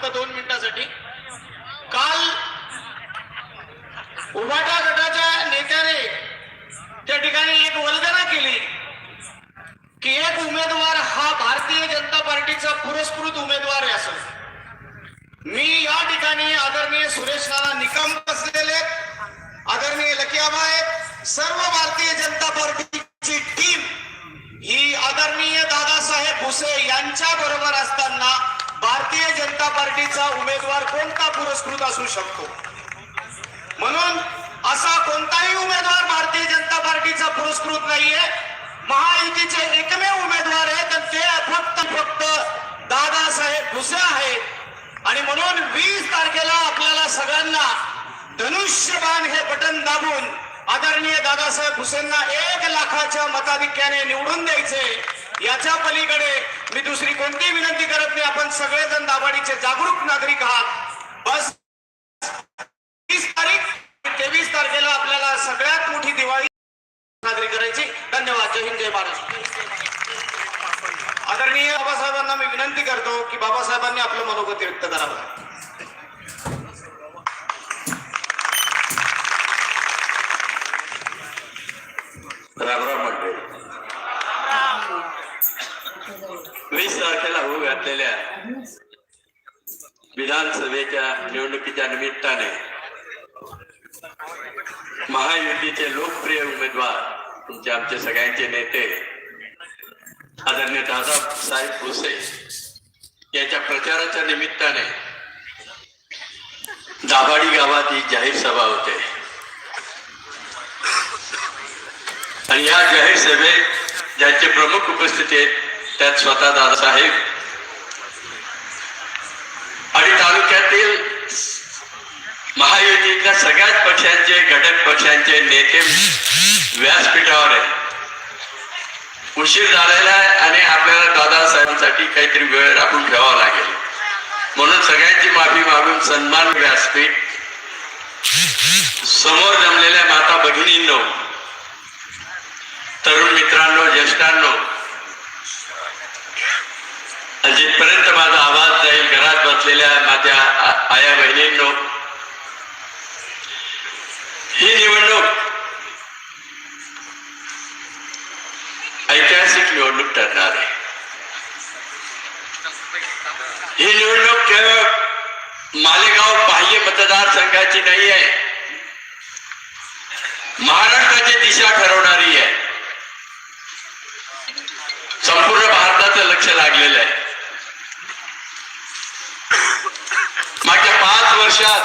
फक्त दोन मिनिटासाठी. काल उभाटा गटाच्या नेत्याने त्या ठिकाणी एक वल्गना केली की एक उमेदवार हा भारतीय जनता पार्टीचा पुरस्कृत उमेदवार आहे असं. मी या ठिकाणी आदरणीय सुरेश नाना निकम बसलेले आदरणीय लकियाबा आहेत. सर्व भारतीय जनता पार्टीची टीम ही आदरणीय दादासाहेब भुसे यांच्या बरोबर असताना भारतीय जनता पार्टीचा उमेदवार कोणता पुरस्कृत असू शकतो? म्हणून असा कोणताही उमेदवार भारतीय जनता पार्टीचा पुरस्कृत नाहीये. महायुतीचे एकमेव उमेदवार आहेत आणि ते फक्त फक्त दादासाहेब भुसे आहेत. आणि म्हणून वीस तारखेला आपल्याला सगळ्यांना धनुष्यबाण हे बटन दाबून आदरणीय दादासाहेब भुसेंना एक लाखाच्या मताधिक्याने निवडून द्यायचे याच्या पलीकडे मी दुसरी कोणतीही विनंती करत नाही. आपण सगळेजण दाभाडीचे जागरूक नागरिक आहात. बस. तीस तारीख तेवीस तारखेला आपल्याला सगळ्यात मोठी दिवाळी साजरी करायची. धन्यवाद. जय हिंद जय महाराष्ट्र आदरणीय बाबासाहेबांना मी विनंती करतो की बाबासाहेबांनी आपलं मनोगत व्यक्त करावं. रामराम मंडळी. वीस तारखेला होऊ घातलेल्या विधानसभेच्या निवडणुकीच्या निमित्ताने महायुतीचे लोकप्रिय उमेदवार तुमचे आमचे सगळ्यांचे नेते आदरणीय दादासाहेब भुसे यांच्या प्रचाराच्या निमित्ताने दाभाडी गावात ही जाहीर सभा होते. आणि या जाहीर सभेत ज्यांचे प्रमुख उपस्थित आहेत त्यात स्वतः दादासाहेब आणि तालुक्यातील महायुतीतल्या सगळ्याच पक्षांचे घटक पक्षांचे नेते व्यासपीठावर आहे उशीर झालेला आहे आणि आपल्याला दादासाहेबांसाठी काहीतरी वेळ राखून ठेवावा लागेल. म्हणून सगळ्यांची माफी मागून सन्मान व्यासपीठ समोर जमलेल्या माता भगिनींनो तरुण मित्रांनो ज्येष्ठांनो आणि जिथपर्यंत माझा आवाज जाईल असलेल्या माझ्या आया बहिणींनो ही निवडणूक ऐतिहासिक निवडणूक ठरणार आहे. ही निवडणूक केवळ मालेगाव बाह्य मतदारसंघाची नाही आहे महाराष्ट्राची दिशा ठरवणारी आहे. संपूर्ण भारताचं लक्ष लागलेलं आहे मागच्या पाच वर्षात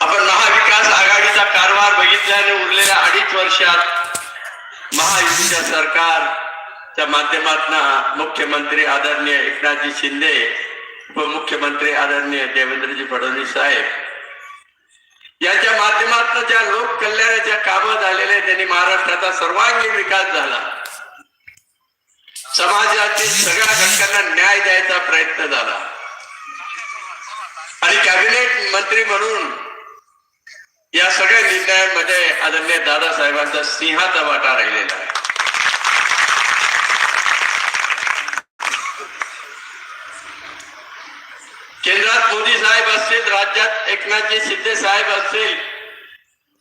आपण महाविकास आघाडीचा कारभार बघितल्याने उरलेल्या अडीच वर्षात महायुतीच्या सरकारच्या माध्यमातून मुख्यमंत्री आदरणीय एकनाथजी शिंदे उपमुख्यमंत्री आदरणीय देवेंद्रजी फडणवीस साहेब याच्या माध्यमातून ज्या लोक कल्याणाच्या कामं झालेल्या त्यांनी महाराष्ट्राचा सर्वांगीण विकास झाला. समाजातील सगळ्या घटकांना न्याय द्यायचा प्रयत्न झाला. आणि कॅबिनेट मंत्री म्हणून या सगळ्या निर्णयांमध्ये आदरणीय दादासाहेबांचा सिंहाचा वाटा राहिलेला आहे. केंद्रात मोदी साहेब असतील राज्यात एकनाथजी शिंदे साहेब असतील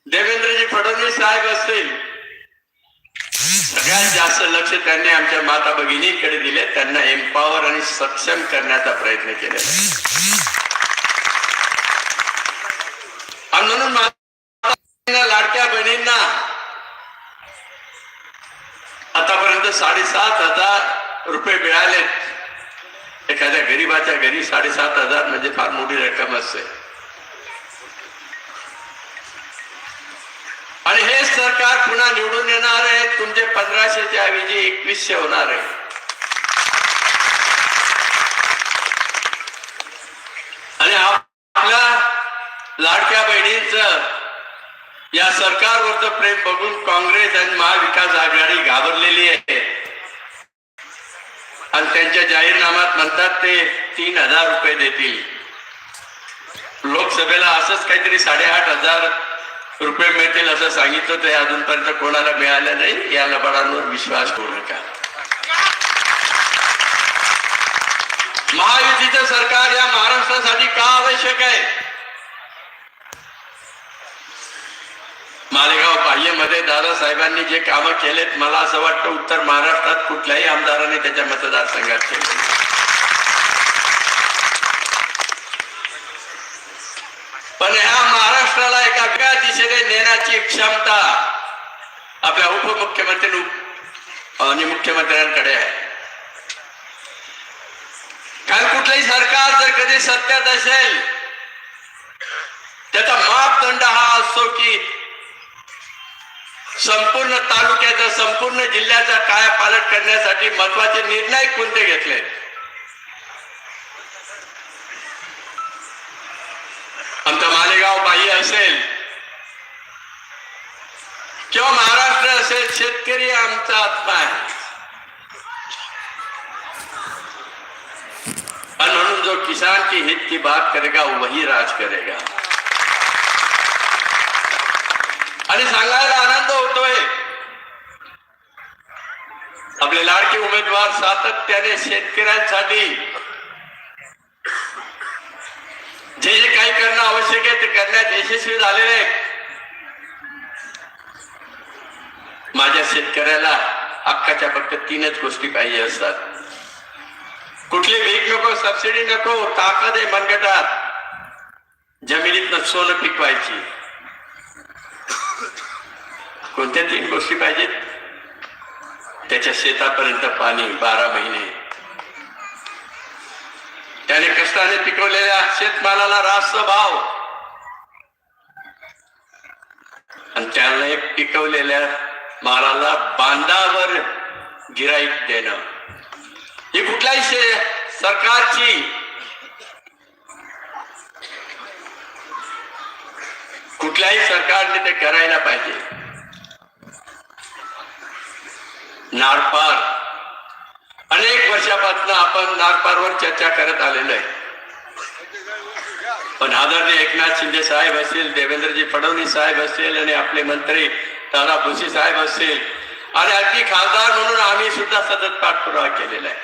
देवेंद्रजी फडणवीस साहेब असतील सगळ्यात जास्त लक्ष त्यांनी आमच्या माता भगिनीकडे दिले. त्यांना एम्पॉवर आणि सक्षम करण्याचा प्रयत्न केलेला आणि म्हणून माता लाडक्या बहिणींना आतापर्यंत साडेसात हजार रुपये मिळालेत. एखाद्या गरीबाच्या घरी साडेसात हजार म्हणजे फार मोठी रक्कम असते. सरकार पुन्हा निवडून येणार आहे. तुमचे पंधराशेच्या ऐवजी एकवीसशे होणार आहे. आणि आपल्या लाडक्या बहिणींच या सरकारवरचं प्रेम बघून काँग्रेस आणि महाविकास आघाडी घाबरलेली आहे. आणि त्यांच्या जाहीरनाम्यात म्हणतात ते तीन हजार रुपये देतील. लोकसभेला असंच काहीतरी साडेआठ हजार रुपये मिळतील असं सांगितलं ते अजूनपर्यंत कोणाला मिळालं नाही या लबाडांवर विश्वास करू नका. महायुतीचं सरकार या महाराष्ट्रासाठी का आवश्यक आहे? मालेगाव बाह्यमध्ये दादासाहेबांनी जे कामं केलेत मला असं वाटतं उत्तर महाराष्ट्रात कुठल्याही आमदाराने त्याच्या मतदारसंघात केले पण ह्या महाराष्ट्राला एका वेगळ्या नेण्याची क्षमता आपल्या उपमुख्यमंत्री आणि मुख्यमंत्र्यांकडे आहे. काल कुठलंही सरकार जर कधी सत्यात असेल त्याचा मापदंड हा असतो की संपूर्ण तालुक्याचा संपूर्ण जिल्ह्याचा काय पालट करण्यासाठी महत्त्वाचे निर्णय कोणते घेतले? आमचा मालेगाव बाह्य असेल किंवा महाराष्ट्र असेल शेतकरी आमचा आत्मा आहे. म्हणून जो किसान की हित की बात करेगा वही राज करेगा. आणि सांगायला आनंद होतोय. आपले लाडके उमेदवार सातत्याने शेतकऱ्यांसाठी जे जे काही करणं आवश्यक आहे, ते करण्यात यशस्वी झालेले आहेत. माझ्या शेतकऱ्याला हक्काच्या फक्त तीनच गोष्टी पाहिजे असतात. कुठली वीक नको सबसिडी नको ताकद आहे मनगटात. जमिनीतनं सोनं पिकवायची. कोणत्या तीन गोष्टी पाहिजेत? त्याच्या शेतापर्यंत पाणी बारा महिने. त्याने कष्टाने पिकवलेल्या शेतमालाला रास्त भाव. आणि त्याने पिकवलेल्या मालाला बांधावर गिराईक देणं. ही कुठल्याही सरकारची कुठल्याही सरकारने ते करायला पाहिजे. नारपार. अनेक वर्षापासून आपण नारपारवर चर्चा करत आलेलो आहे. पण आदरणीय एकनाथ शिंदे साहेब असतील देवेंद्रजी फडणवीस साहेब असतील आणि आपले मंत्री दादा भुसे साहेब असतील. आणि अगदी खासदार म्हणून आम्ही सुद्धा सतत पाठपुरावा केलेला आहे.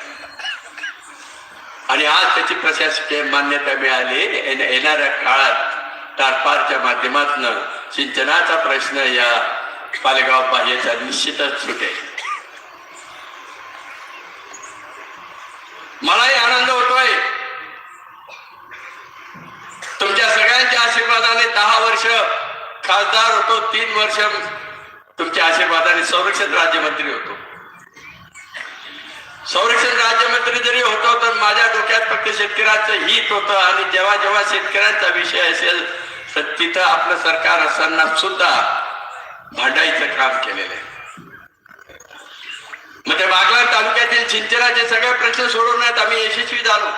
आणि आज त्याची प्रशासकीय मान्यता मिळाली. येणाऱ्या काळात टारपारच्या माध्यमातून सिंचनाचा प्रश्न या पालेगाव बाह्यचा निश्चितच सुटेल. मलाही आनंद होतोय. तुमच्या सगळ्यांच्या आशीर्वादाने दहा वर्ष खासदार होतो तीन वर्ष तुमच्या आशीर्वादाने संरक्षण राज्यमंत्री होतो. संरक्षण राज्यमंत्री जरी होतो तर माझ्या डोक्यात फक्त शेतकऱ्यांचं हित होतं. आणि जेव्हा जेव्हा शेतकऱ्यांचा विषय असेल तर तिथं आपलं सरकार असताना सुद्धा भांडायचं काम केलेलं आहे. मग ते बागला तालुक्यातील सिंचनाचे सगळे प्रश्न सोडवण्यात आम्ही यशस्वी झालो.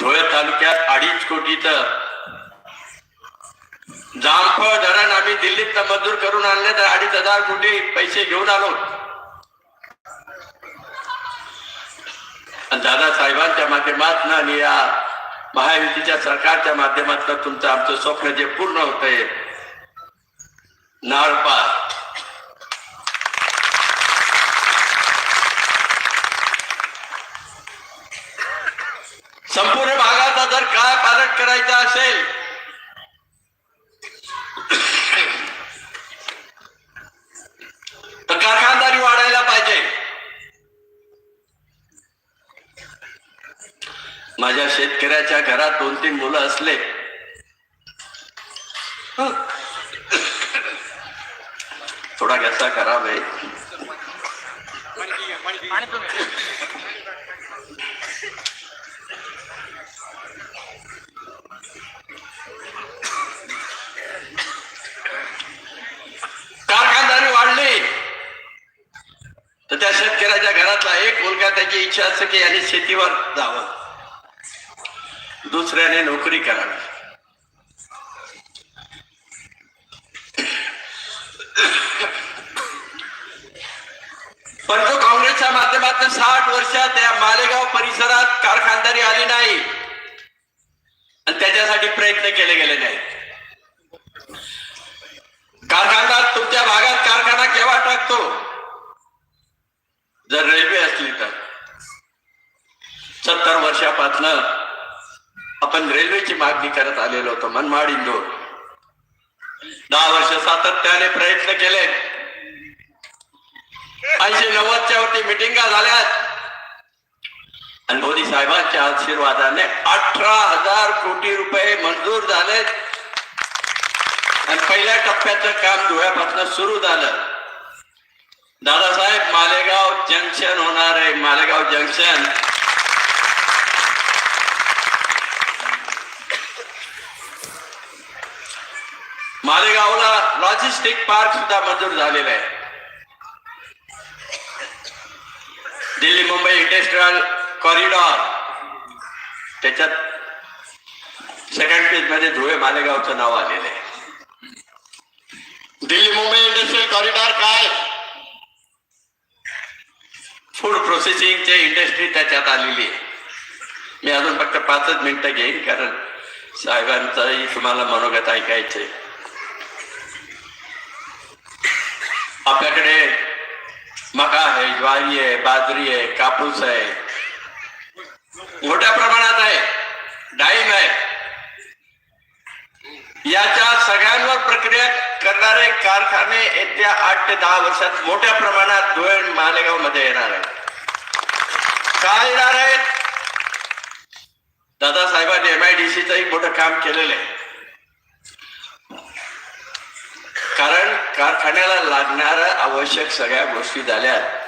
धुळे तालुक्यात अडीच कोटीचं जामफळ धरण आम्ही दिल्लीत मंजूर करून आणले तर अडीच हजार कोटी पैसे घेऊन आलो. आणि दादासाहेबांच्या माध्यमातून आणि या महायुतीच्या सरकारच्या माध्यमातून तुमचं आमचं स्वप्न जे पूर्ण होत आहे नाळपा संपूर्ण भागाचा जर काय पालट करायचा असेल तर कारखानदारी वाढायला पाहिजे माझ्या शेतकऱ्याच्या घरात दोन तीन मुलं असले. थोडा घसा खराब आहे. कारखानदारी वाढली. तर त्या शेतकऱ्याच्या घरातला एक मुलगा त्याची इच्छा असते की याने शेतीवर जावं. दुसऱ्याने नोकरी करावी. पण काँग्रेसच्या माध्यमातून साठ वर्षात या मालेगाव परिसरात कारखानदारी आली नाही. आणि त्याच्यासाठी प्रयत्न केले गेले नाही कारखानदार तुमच्या भागात कारखाना केव्हा टाकतो? जर रेल्वे असली तर. सत्तर वर्षापासनं आपण रेल्वेची मागणी करत आलेलो होतो मनमाड इंदोर. दहा वर्ष सातत्याने प्रयत्न केले. ऐंशी नव्वदच्या वरती मिटिंगा झाल्यात. आणि मोदी साहेबांच्या आशीर्वादाने अठरा हजार कोटी रुपये मंजूर झाले आणि पहिल्या टप्प्याचं काम धुळ्यापासून सुरू झालं. दादासाहेब मालेगाव जंक्शन होणार आहे मालेगाव जंक्शन. मालेगावला लॉजिस्टिक पार्क सुद्धा मंजूर झालेला आहे. दिल्ली मुंबई इंडस्ट्रियल कॉरिडॉर त्याच्यात सेकंड पेजमध्ये धुळे मालेगावचं नाव आलेलं आहे. दिल्ली मुंबई इंडस्ट्रियल कॉरिडॉर काय? फूड प्रोसेसिंगचे इंडस्ट्री त्याच्यात आलेली आहे. मी अजून फक्त पाचच मिनिटं घेईन कारण साहेबांचंही तुम्हाला मनोगत ऐकायचंय. आपल्याकडे मका आहे ज्वारी आहे बाजरी आहे कापूस आहे. मोठ्या प्रमाणात आहे. डाळिंब आहे. याच्या सगळ्यांवर प्रक्रिया करणारे कारखाने येत्या आठ ते दहा वर्षात मोठ्या प्रमाणात धुळे मालेगावमध्ये येणार आहेत. काय येणार आहेत? दादासाहेबांनी एम आय डी सीचंही मोठं काम केलेलं आहे कारण कारखान्याला लागणार आवश्यक सगळ्या गोष्टी झाल्यात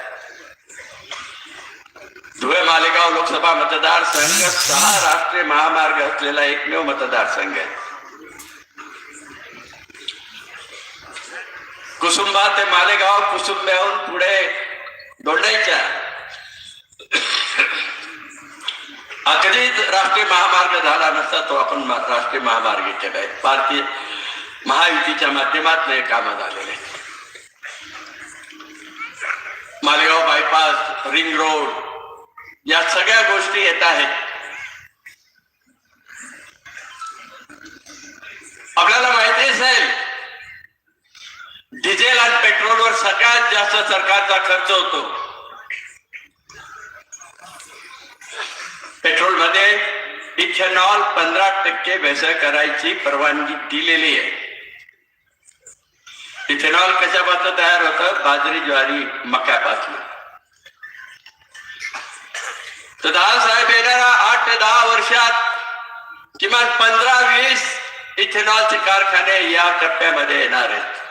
धुळे मालेगाव लोकसभा मतदारसंघ सहा राष्ट्रीय महामार्ग असलेला एकमेव मतदारसंघ आहे. कुसुंबा ते मालेगाव कुसुंब्याहून पुढे दोंडायच्या अगदीच राष्ट्रीय महामार्ग झाला नसता तो आपण राष्ट्रीय महामार्ग केलाय भारतीय महायुतीच्या माध्यमातून हे कामं झालेले. मालेगाव बायपास रिंग रोड या सगळ्या गोष्टी येत आहेत. आपल्याला माहिती असेल डिझेल आणि पेट्रोलवर सगळ्यात जास्त सरकारचा खर्च होतो. पेट्रोल मध्ये, इथेनॉल पंधरा टक्के भेसळ करायची परवानगी दिलेली आहे. इथेनॉल कशापासून तयार होतं? बाजरी ज्वारी मक्यापासून. तर दहा साहेब येणाऱ्या आठ ते दहा वर्षात किमान पंधरा वीस इथेनॉलचे कारखाने या टप्प्यामध्ये येणार आहेत.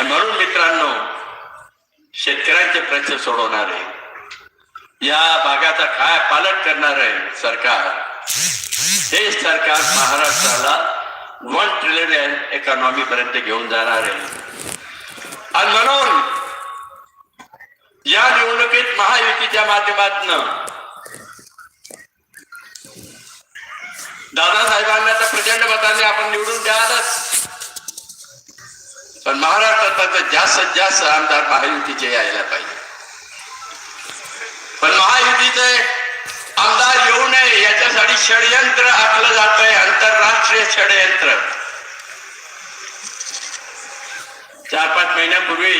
म्हणून मित्रांनो शेतकऱ्यांचे प्रश्न सोडवणार आहे. या भागाचा काय पालन करणार आहे सरकार? हे सरकार महाराष्ट्राला वन ट्रिलियन इकॉनॉमी पर्यंत घेऊन जाणार आहे आणि म्हणून या निवडणुकीत महायुतीच्या माध्यमातून दादासाहेबांना तर प्रचंड मताने आपण निवडून द्यालच पण महाराष्ट्रात आता जास्तीत जास्त आमदार महायुतीचे यायला पाहिजे पण महायुतीचे आमदार येऊ नये याच्यासाठी षडयंत्र आखलं जात आहे आंतरराष्ट्रीय षडयंत्र. चार पाच महिन्यापूर्वी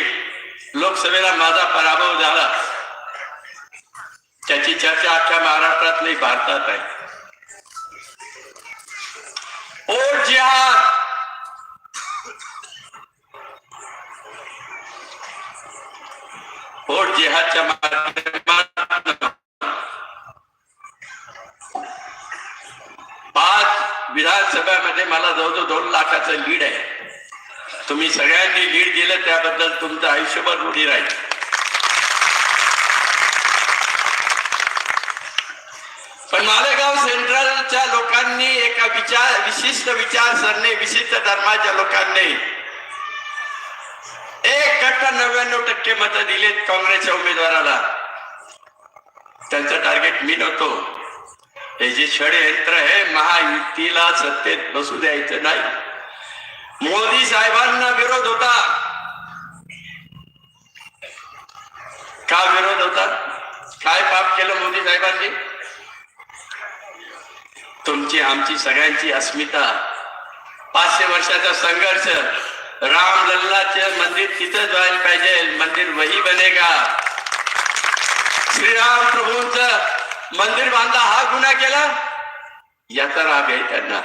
लोकसभेला माझा पराभव झाला. त्याची चर्चा अख्ख्या महाराष्ट्रात नाही भारतात आहे. ओ जिहाद! ओ जिहादच्या माध्यमात पाच विधानसभेमध्ये मला जवळजवळ दोन लाखाचं लीड आहे. तुम्ही सगळ्यांनी लीड दिलं त्याबद्दल तुमचं आयुष्यभर रुढी राहील. पण मालेगाव सेंट्रलच्या लोकांनी एका विचार विशिष्ट विचारसरणी विशिष्ट धर्माच्या लोकांनी एक टक्का नव्याण्णव टक्के मत दिलेत काँग्रेसच्या उमेदवाराला. त्यांचं टार्गेट मी नव्हतो. हे जे षडयंत्र आहे महायुतीला सत्तेत बसू द्यायचं नाही. मोदी साहेबांना विरोध होता. का विरोध होता? काय पाप केलं मोदी साहेबांनी? तुमची आमची सगळ्यांची अस्मिता. पाचशे वर्षाचा संघर्ष. राम लल्लाचे मंदिर तिथं जायला पाहिजे. मंदिर वही बनेगा. श्रीराम प्रभूंच मंदिर बांधला हा गुन्हा केला? याचा राग आहे त्यांना.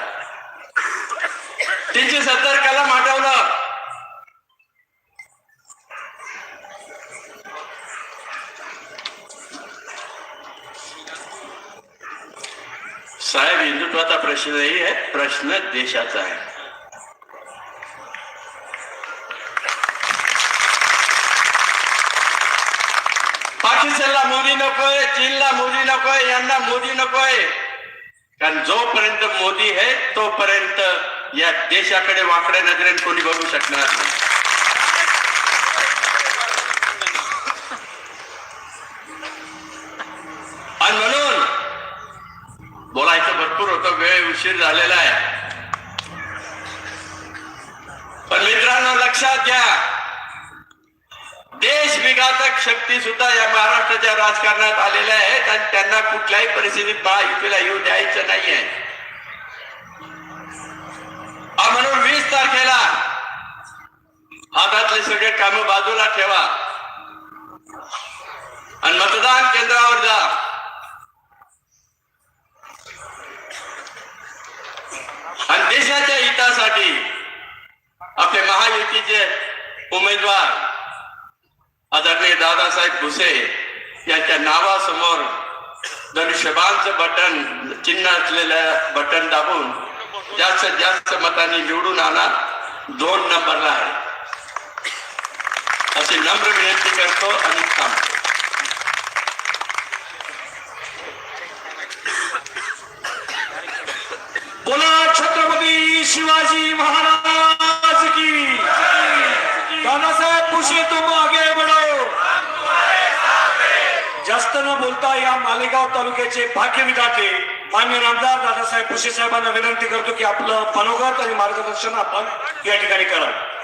तीनशे सत्तर कलम साहेब हिंदुत्वाचा प्रश्न नाही आहे प्रश्न देशाचा आहे. नकोय चीनला मोदी नकोय यांना मोदी नकोय. कारण जोपर्यंत मोदी आहे तोपर्यंत या देशाकडे वाकड्या नजरेने कोणी बघू शकणार नाही. आणि म्हणून बोलायचं भरपूर होतं वेळ उशीर झालेला आहे. पण मित्रांनो लक्षात घ्या शक्ती सुद्धा या महाराष्ट्राच्या राजकारणात आलेल्या आहेत आणि त्यांना कुठल्याही परिस्थितीत महायुतीला येऊ द्यायचं नाहीये. आहे म्हणून वीस तारखेला हातातले सगळे कामं बाजूला ठेवा आणि मतदान केंद्रावर जा आणि देशाच्या हितासाठी आपले महायुतीचे उमेदवार आदरणीय दादासाहेब भुसे यांच्या नावासमोर धनुष्यबाणचं बटन चिन्ह असलेलं बटन दाबून जास्तीत जास्त मतांनी निवडून आणा. दोन नंबरला आहे. अशी नम्र विनंती करतो आणि थांबतो बोला छत्रपती शिवाजी महाराज की. दादासाहेब पुशे बोलता या मालेगाव तालुक्याचे भाग्य विधाते मान्य नामदार दादासाहेब भुसे साहेबांना विनंती करतो की आपलं मनोगत आणि मार्गदर्शन आपण या ठिकाणी करावं.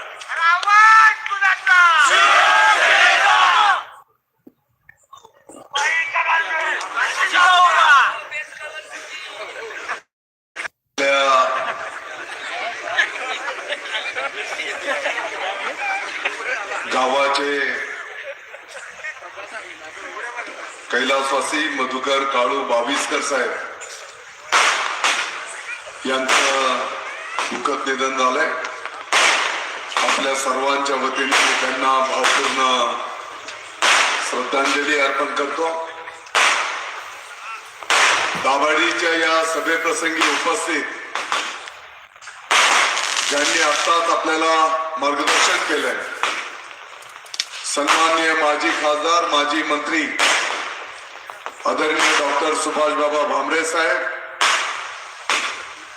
मधुकर काळू बावीसकर साहेब. यांचं दुःखद निधन झालंय. आपल्या सर्वांच्या वतीने त्यांना भावपूर्ण श्रद्धांजली अर्पण करतो. दाभाडीच्या या सभेप्रसंगी उपस्थित ज्यांनी आत्ताच आपल्याला मार्गदर्शन केलंय सन्माननीय माजी खासदार माजी मंत्री आदरणीय डॉक्टर सुभाष बाबा भामरे साहेब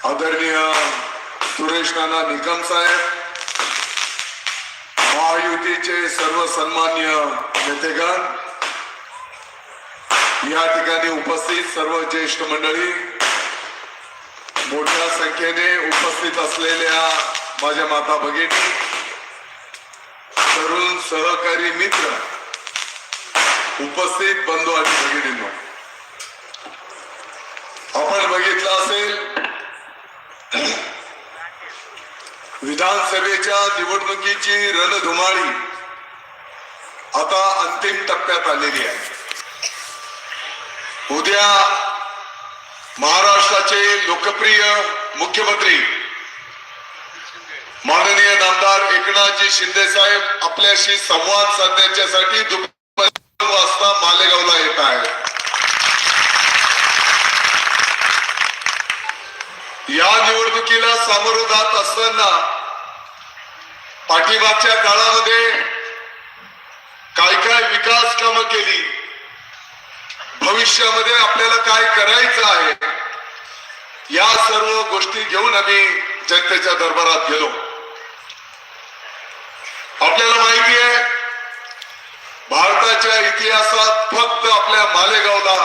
आदरणीय सुरेश नाना निकम साहेब महायुतीचे सर्व सन्मान्य नेतेगण या ठिकाणी उपस्थित सर्व ज्येष्ठ मंडळी मोठ्या संख्येने उपस्थित असलेल्या माझ्या माता भगिनी तरुण सहकारी मित्र उपस्थित बंधू आणि भगिनींनो आपण बघितलं असेल विधानसभेच्या निवडणुकीची रणधुमाळी आता अंतिम टप्प्यात आलेली आहे. उद्या महाराष्ट्राचे लोकप्रिय मुख्यमंत्री माननीय नामदार एकनाथजी शिंदे साहेब आपल्याशी संवाद साधण्याच्यासाठी दुपारी वाजता मालेगावला येत आहे या निवडणुकीला सामोरं जात असताना पाठीमागच्या काळामध्ये काय काय विकास कामं केली? भविष्यामध्ये आपल्याला काय करायचं आहे? या सर्व गोष्टी घेऊन आम्ही जनतेच्या दरबारात गेलो. आपल्याला माहिती आहे भारताच्या इतिहासात फक्त आपल्या मालेगावला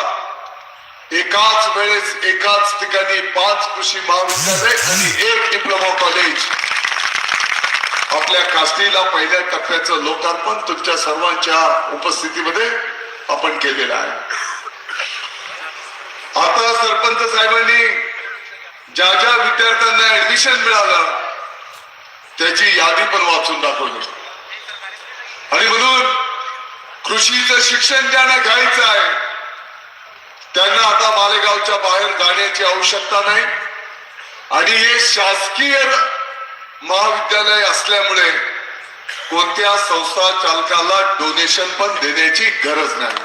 एकाच वेळेस एकाच ठिकाणी पाच कृषी महाविद्यालय आणि एक डिप्लोमा कॉलेज. आपल्या कास्तीला पहिल्या टप्प्याचं लोकार्पण तुमच्या सर्वांच्या उपस्थितीमध्ये आपण केलेलं आहे. आता सरपंच साहेबांनी ज्या ज्या विद्यार्थ्यांना ऍडमिशन मिळालं त्याची यादी पण वाचून दाखवली. आणि म्हणून कृषीचं शिक्षण ज्यांना घ्यायचं आहे त्यांना आता मालेगावच्या बाहेर जाण्याची आवश्यकता नाही. आणि हे शासकीय महाविद्यालय असल्यामुळे कोणत्या संस्था चालकाला डोनेशन पण देण्याची गरज नाही.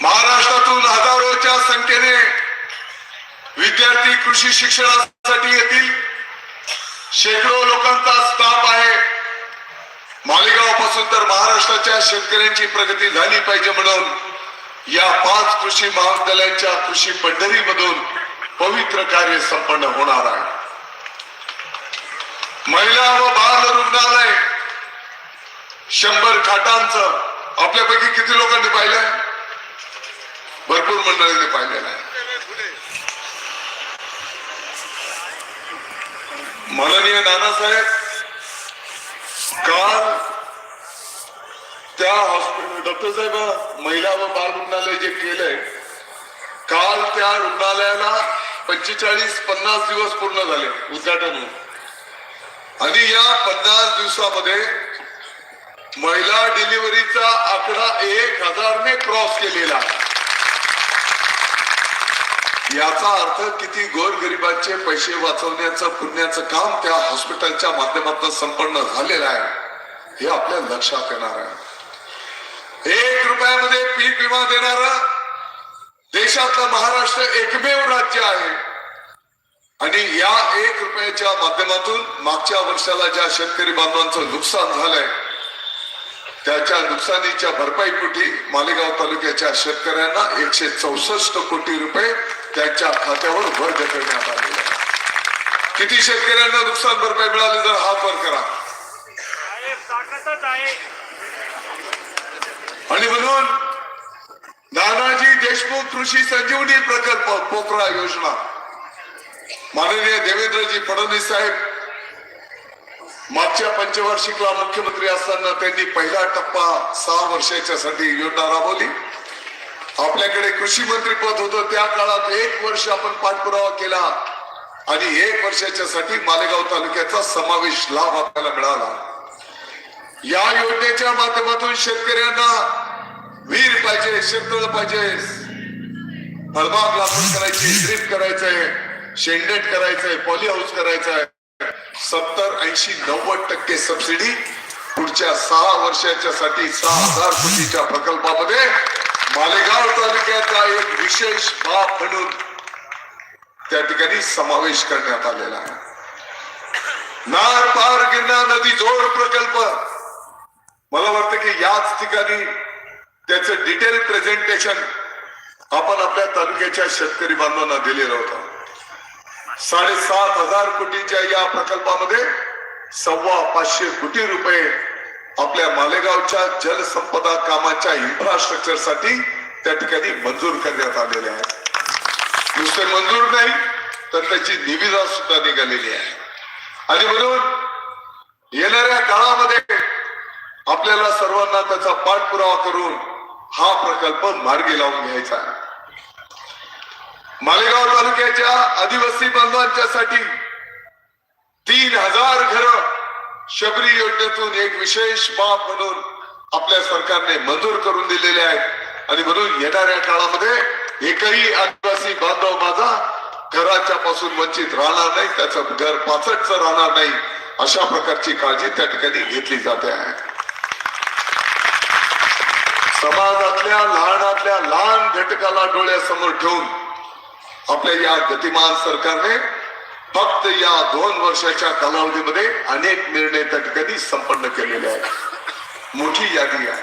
महाराष्ट्रातून हजारोच्या संख्येने विद्यार्थी कृषी शिक्षणासाठी येतील. शेकडो लोकांचा स्टाफ आहे. मालेगावपासून तर महाराष्ट्राच्या शेतकऱ्यांची प्रगती झाली पाहिजे म्हणून या पाच कृषी महाविद्यालयांच्या कृषी पंढरीमधून पवित्र कार्य संपन्न होणार आहे. महिला व बाल रुग्णालय शंभर खाटांचं आपल्यापैकी किती लोकांनी पाहिलंय? भरपूर मंडळींनी पाहिलेलं आहे. माननीय नानासाहेब काल त्या हॉस्पिटल डॉक्टर साहेब महिला व बाल रुग्णालय जे केलंय काल त्या रुग्णालयाला पंचेचाळीस पन्नास दिवस पूर्ण झाले. उद्घाटन आणि या पन्नास दिवसामध्ये महिला डिलिव्हरीचा आकडा एक हजारने क्रॉस केलेला. याचा अर्थ किती गोरगरिबांचे पैसे वाचवण्याचं पुण्याचं काम त्या हॉस्पिटलच्या माध्यमातून संपन्न झालेलं आहे हे आपल्या लक्षात येणार आहे. एक रुपयामध्ये पीक विमा देणार देशातलं महाराष्ट्र एकमेव राज्य आहे. आणि या एक रुपयाच्या माध्यमातून मागच्या वर्षाला ज्या शेतकरी बांधवांचं नुकसान झालंय त्याच्या नुकसानीच्या भरपाईपोटी मालेगाव तालुक्याच्या शेतकऱ्यांना एकशे चौसष्ट कोटी रुपये त्यांच्या खात्यावर वर्ग करण्यात आलेले आहे. किती शेतकऱ्यांना नुकसान भरपाई मिळाली जर हात वर करा. आणि म्हणून नानाजी देशमुख कृषी संजीवनी प्रकल्प पोखरा योजना. माननीय देवेंद्रजी फडणवीस साहेब मागच्या पंचवार्षिकला मुख्यमंत्री असताना त्यांनी पहिला टप्पा सहा वर्षाच्या साठी योजना राबवली. आपल्याकडे कृषी मंत्री पद होतं त्या काळात एक वर्ष आपण पाठपुरावा केला आणि एक वर्षाच्या साठी मालेगाव तालुक्याचा समावेश लाभ आपल्याला मिळाला. या योजनेच्या माध्यमातून शेतकऱ्यांना पाहिजे शेततळ पाहिजे. फळबाग लागवड करायची ड्रीप करायचंय शेंडेट करायचंय पॉली हाऊस करायचंय. सत्तर ऐंशी नव्वद टक्के सबसिडी पुढच्या सहा वर्षाच्या साठी सहा हजार कोटीच्या प्रकल्पामध्ये मालेगाव तालुक्याचा एक विशेष बाब म्हणून त्या ठिकाणी समावेश करण्यात आलेला आहे. नार पार गिरणार नदी जोड प्रकल्प. मला वाटतं की याच ठिकाणी त्याचं डिटेल प्रेझेंटेशन आपण आपल्या तालुक्याच्या शेतकरी बांधवांना दिलेलं होतं. साडेसात हजार कोटीच्या या प्रकल्पामध्ये सव्वा पाचशे कोटी रुपये आपल्या मालेगावच्या जलसंपदा कामाच्या इन्फ्रास्ट्रक्चरसाठी त्या ठिकाणी मंजूर करण्यात आलेले आहे. नुसते मंजूर नाही तर त्याची निविदा सुद्धा निघालेली आहे. आणि म्हणून येणाऱ्या काळामध्ये आपल्याला सर्वांना त्याचा पाठपुरावा करून हा प्रकल्प मार्गी लावून घ्यायचा आहे. मालेगाव तालुक्याच्या आदिवासी बांधवांच्या साठी तीन हजार घर शबरी योजनेतून एक विशेष बाब म्हणून आपल्या सरकारने मंजूर करून दिलेले आहेत. आणि म्हणून येणाऱ्या काळामध्ये एकही आदिवासी बांधव माझा घराच्या पासून वंचित राहणार नाही त्याचं घर पाचटचं राहणार नाही अशा प्रकारची काळजी त्या ठिकाणी घेतली जाते आहे. समाजातल्या लहानातल्या लहान घटकाला डोळ्यासमोर ठेवून आपल्या या गतिमान सरकारने फक्त या दोन वर्षाच्या कालावधीमध्ये अनेक निर्णय त्या ठिकाणी संपन्न केलेले आहेत. मोठी यादी आहे.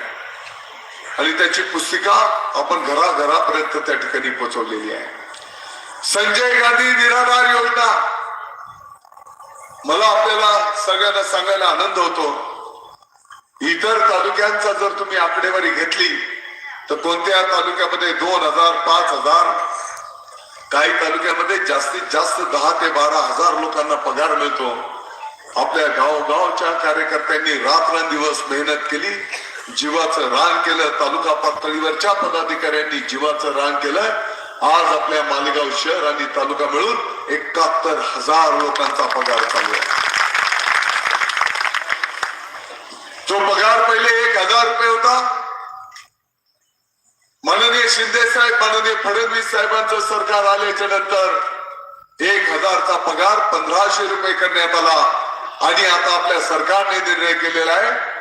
आणि त्याची पुस्तिका आपण घराघरापर्यंत त्या ठिकाणी पोहोचवलेली आहे. संजय गांधी निराधार योजना. मला आपल्याला सगळ्यांना सांगायला आनंद होतो. इतर तालुक्यांचा जर तुम्ही आकडेवारी घेतली तर कोणत्या तालुक्यामध्ये दोन हजार पाच हजार काही तालुक्यामध्ये जास्तीत जास्त दहा ते बारा हजार लोकांना पगार मिळतो. आपल्या गावगावच्या कार्यकर्त्यांनी रात्रंदिवस मेहनत केली जीवाचं रान केलं तालुका पातळीवरच्या पदाधिकाऱ्यांनी जीवाचं रान केलं. आज आपल्या मालेगाव शहर आणि तालुका मिळून एकाहत्तर हजार लोकांचा पगार चालू आहे. जो पगार पहिले एक हजार रुपये होता. माननीय शिंदे साहेब माननीय फडणवीस साहेबांचं सरकार आल्याच्यानंतर एक हजारचा पगार पंधराशे रुपये करण्यात आला. आणि आता आपल्या सरकारने निर्णय केलेला आहे.